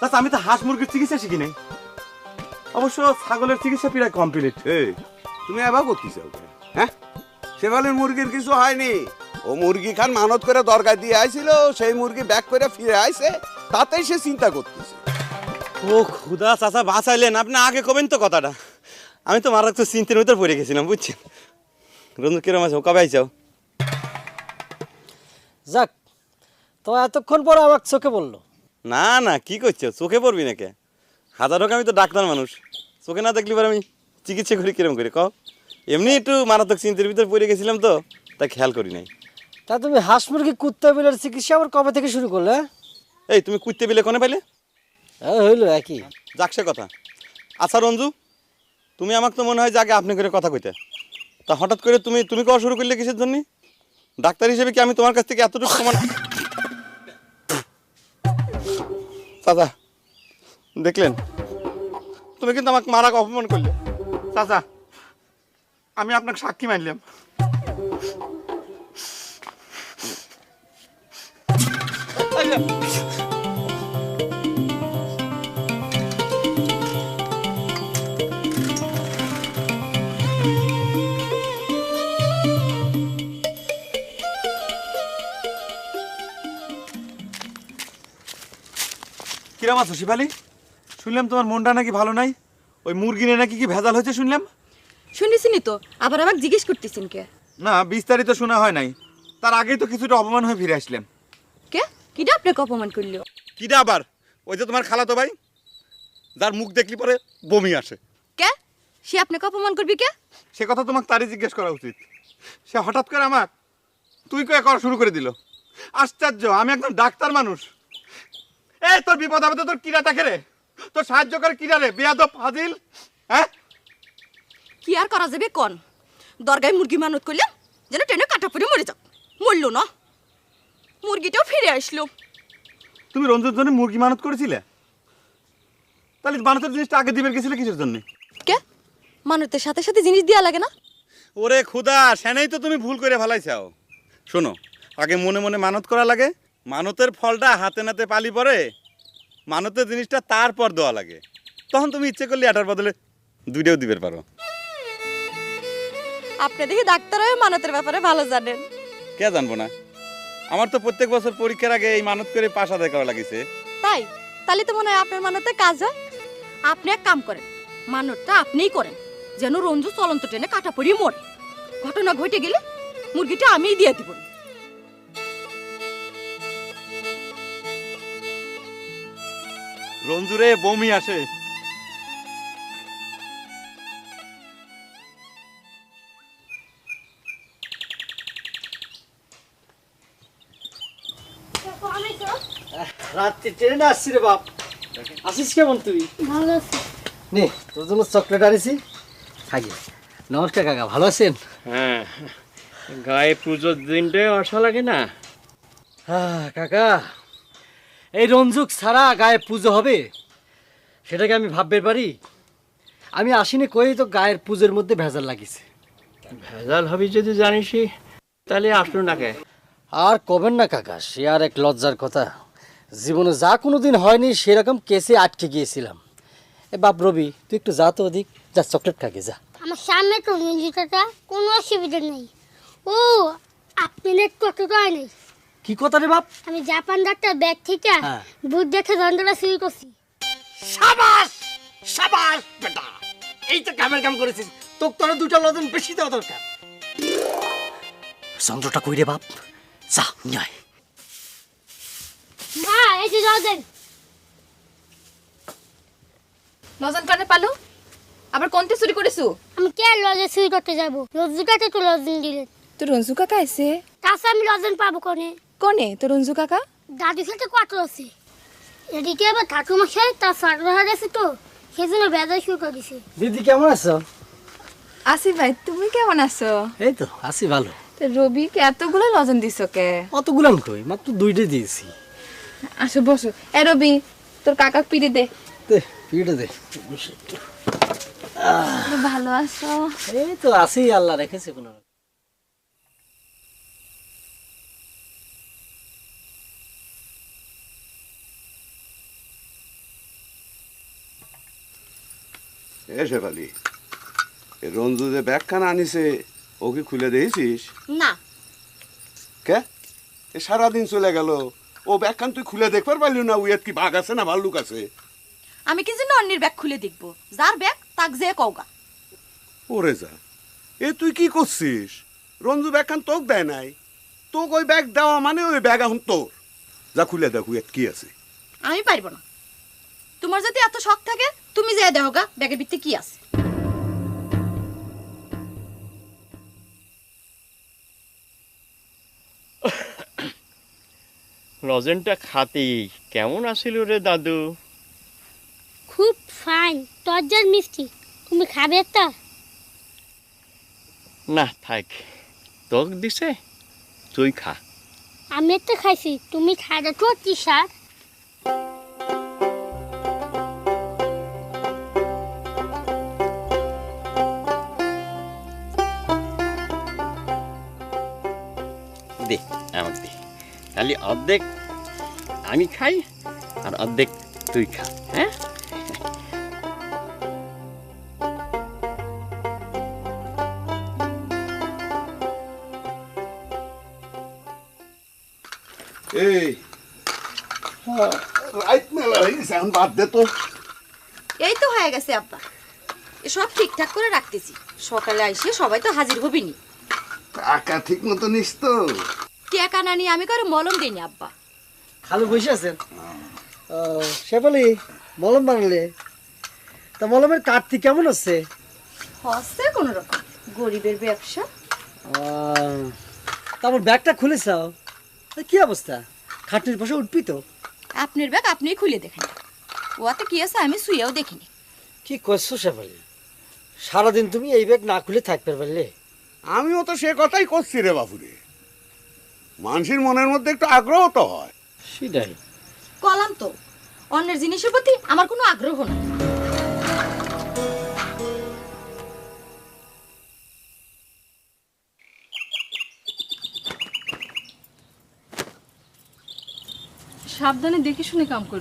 চাচা আমি তো হাঁস মুরগির চিকিৎসা শিখি নাই। অবশ্য ছাগলের চিকিৎসা প্রায় কমপ্লিট এই তুমি এবার করতেছ হ্যাঁ? সেবালের মুরগির কিছু হয়নি। ও মুরগি খান মানত করে দরকার দিয়ে আইছিল সেই মুরগি ব্যাক করে ফিরে আইছে তাতেই সে চিন্তা করতেছে। ও খুদা চাচা বাঁচাইলেন। আপনি আগে কবেন তো কথাটা? আমি তো মারাত্মক চিন্তার ভিতর পড়ে গেছিলাম বুঝছেন? রঞ্জু কিরম আছে? ও কবে আইসাও যাক তো এতক্ষণ পর আমার চোখে বলল না না কি করছ? চোখে পড়বি নাকি? হাজার হোক আমি তো ডাক্তার মানুষ। চোখে না দেখলি পরে আমি চিকিৎসা করি কিরম করি? কও। এমনি একটু মারাত্মক চিন্তার ভিতর পড়ে গেছিলাম তো তাই খেয়াল করি নাই। তা তুমি হাঁস মুরগি কুত্তা বিলের চিকিৎসা আবার কবে থেকে শুরু করলে? এই তুমি কুত্তে বিলে কোনে পাইলে? হইল একই। যাক সে কথা। আচ্ছা রঞ্জু তুমি আমাকে তো মনে হয় যে আগে আপনি করে কথা কইতে। তা হঠাৎ করে তুমি তুমি কওয়া শুরু করলে কিসের জন্য? ডাক্তার হিসেবে কি আমি তোমার কাছ থেকে এতটুকু সমান চাচা দেখলেন? তুমি কিন্তু আমাকে মারাকে অপমান করলে। চাচা আমি আপনাকে সাক্ষী মানলাম। কিরম আছো শিবালি? শুনলাম তোমার মনটা নাকি ভালো নাই। ওই মুরগি নিয়ে নাকি কি ভেজাল হয়েছে শুনলাম? শুনেছিনি তো আবার আমাকে জিজ্ঞেস করতেছেন কে? না বিস্তারিত শোনা হয় নাই। তার আগেই তো কিছুটা অপমান হয়ে ফিরে আসলাম। কে? কিটা আপনাকে অপমান করল? কিটা আবার? ওই যে তোমার খালাতো ভাই যার মুখ দেখলি পরে বমি আসে। কে? সে আপনাকে অপমান করবি কে? সে কথা তোমাকে তারই জিজ্ঞেস করা উচিত। সে হঠাৎ করে আমার তুই কয়ে করা শুরু করে দিল। আশ্চর্য আমি একদম ডাক্তার মানুষ। এই তোর বিপদ আপদে তোর কিরা থাকে রে। তোর সাহায্য করে কিরা রে বেয়াদব ফাজিল হ্যাঁ? কি আর করা যাবে কোন? দরগায় মুরগি মানত করলাম যেন ট্রেনে কাটা পড়ে মরে যাক মরলো না। মুরগিটাও ফিরে আসলো। তুমি রঞ্জুর জন্য মুরগি মানত করেছিলে? তাহলে মানতের জিনিসটা আগে দিবেন গেছিলে কিসের জন্য? কে? মানতের সাথে সাথে জিনিস দেওয়া লাগে না। ওরে খুদা সেনেই তো তুমি ভুল করে ফেলাইছাও। শোনো আগে মনে মনে মানত করা লাগে মানতের ফলটা হাতে নাতে পালি পরে মানতের জিনিসটা তারপর দেওয়া লাগে। তখন তুমি ইচ্ছে করলে এটার বদলে দুইটাও দিবে পারো। আপনি দেখি ডাক্তার হয়ে মানতের ব্যাপারে ভালো জানেন। কে জানব না? আমার তো প্রত্যেক বছর পরীক্ষার আগে এই মানত করে পাশ আদায় করা লাগিছে। তাই? তাহলে তো মনে হয় আপনার মানতে কাজ হয়। আপনি এক কাম করেন মানতটা আপনিই করেন যেন রঞ্জু চলন্ত ট্রেনে কাটা পড়িয়ে মরে। ঘটনা ঘটে গেলে মুরগিটা আমিই দিয়ে দিব। রঞ্জুরে বমি আসে। রাত্রি ট্রেনে আসছি রে বাপ। আসিস কেমন তুই? ভালো আছি। নে তোর জন্য চকলেট আনিছি। থাকি নমস্কার কাকা ভালো আছেন? হ্যাঁ গায়ে পুজোর দিনটাই আসা লাগে না। হ্যাঁ কাকা এই রঞ্জুক ছাড়া গায়ে পুজো হবে? সেটাকে আমি ভাববে পারি। আমি আসিনি কই তো গায়ের পুজোর মধ্যে ভেজাল লাগিছে। ভেজাল হবি যদি জানিসই তাহলে আসলো না কে? আর কবেন না কাকা সে আর এক লজ্জার কথা। জীবনে যা কোনো দিন হয়নি সেরকম কেসে আটকে গিয়েছিলাম। এ বাপ রবি তুই একটু যা তো ওদিক যা চকলেট খাকে যা। আমার সামনে তো মিউজিকটা কোনো অসুবিধা নেই। ও আপনি একটু অতটা নেই কি কথা রে বাপ? আমি জাপান ডাক্তার ব্যাগ থেকে হ্যাঁ। বুট দেখে যন্ত্রটা শুরু করছি। সাবাস! সাবাস বেটা! এই তো কামের কাম করেছিস। তোর তোর দুটা লজন বেশি দেওয়া দরকার। চন্দ্রটা কই রে বাপ? যা নিয়ে মা এই যে লজেন। লজন কানে পালো? আবার কোনতে চুরি করেছ? আমি কে লজে শুরু করতে যাব? রোজগাতে তো লজেন দিলেন? তো রঞ্জু কাকা আছে তাছাড়া আমি লজেন পাবো কোনে? কোনে? তো রঞ্জু কাকা? দাদুর সাথে কত আছে এদিকে আবার ঠাকুমশাই তার সার্ভার আছে তো সেজন্য বেজায় শুরু করে দিছে। দিদি কেমন আছো? আসি ভাই তুমি কেমন আছো? এই তো আছি ভালো। তো রবিকে এতগুলো লজন দিছো কে? অতগুলান কই? মাত্র দুইটা দিয়েছি। আসো বসো। এ রবি তোর কাকা পিড়ি দে। দে পিঠে দে। ভালো আছো? এই তো আছি আল্লাহ রেখেছে কোনো এ শেফালি রঞ্জু যে ব্যাগখানা আনিছে ওকে খুলে দিয়েছিস না। কে? এ সারাদিন চলে গেল ও ব্যাগখান তুই খুলে দেখবার পারলি না উইয়াত কি বাঘ আছে না ভাল্লুক আছে? আমি কি জন্য অন্যের ব্যাগ খুলে দেখব? যার ব্যাগ তাক যে কওগা। ওরে যা এ তুই কি করছিস? রঞ্জু ব্যাগখান তোক দেয় নাই। তোক ওই ব্যাগ দেওয়া মানে ওই ব্যাগ এখন তোর। যা খুলে দেখ উইয়াত কি আছে। আমি পারব না। তোমার যদি এত শখ থাকে তুমি যে দেহগা ব্যাগের ভিতরে কি আছে? লজেনটা খাতি কেমন আছিল রে দাদু? খুব ফাইন তরজার মিষ্টি। তুমি খাবে তা না থাক। তোক দিছে তুই খা। আমি একটা খাইছি তুমি খাইটা তো কি স্যার দে আমাকে দে। তাহলে অর্ধেক আমি খাই আর অর্ধেক তুই খা হ্যাঁ? এই রাইট মেলা হয়ে গেছে এখন বাদ দে তো। এই তো হয়ে গেছে আব্বা। এসব ঠিকঠাক করে রাখতেছি। সকালে আইসে সবাই তো হাজির হবিনি। টাকা ঠিক মতো নিস তো। টিয়া কানা নিয়ে আমি করে মলম দিইনি আব্বা। খালু বসে আছেন? শেফালি মলম বানালে। তা মলমের কাটতি কেমন হচ্ছে হচ্ছে কোনো রকম গরিবের ব্যবসা। আহ, তা আমার ব্যাগটা খুলেছাও তা কি অবস্থা? খাটনির পাশে উঠবি তো? আপনার ব্যাগ আপনিই খুলে দেখেন। ওয়াতে কি আছে আমি শুয়েও দেখিনি। কি করছ শেফালি? সারাদিন তুমি এই ব্যাগ না খুলে থাকতে পারলে আমিও তো সে কথাই করছি রে বাপুরে মানুষের মনের মধ্যে একটু আগ্রহ তো হয়। সেটাই। কলাম তো অন্যের জিনিসের প্রতি আমার কোনো আগ্রহ নেই। সাবধানে দেখে শুনে কাম